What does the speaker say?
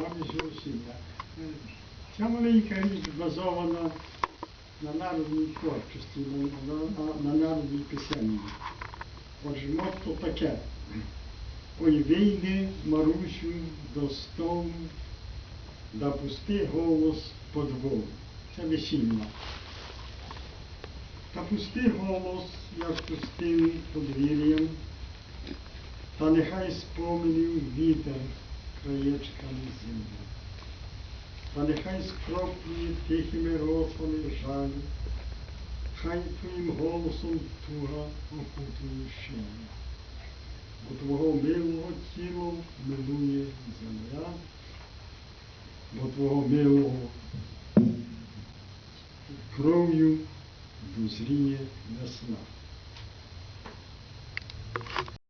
весілля. Е, Ця маленька річ базована на народній творчості, на, на, на, на народній пісенні. Отже, мотто таке. Ой, вийди, Марусю, до столу, да пусти голос по двору. Це весільна. Та пусти голос, як пустим подвір'ям, та нехай споменів вітер краєчками землі. Та нехай скроплює тихими росами жаль, хай твоїм голосом туга окутує щелі. Бо твого милого тіло милує земля, бо твого милого кров'ю дозріє весна.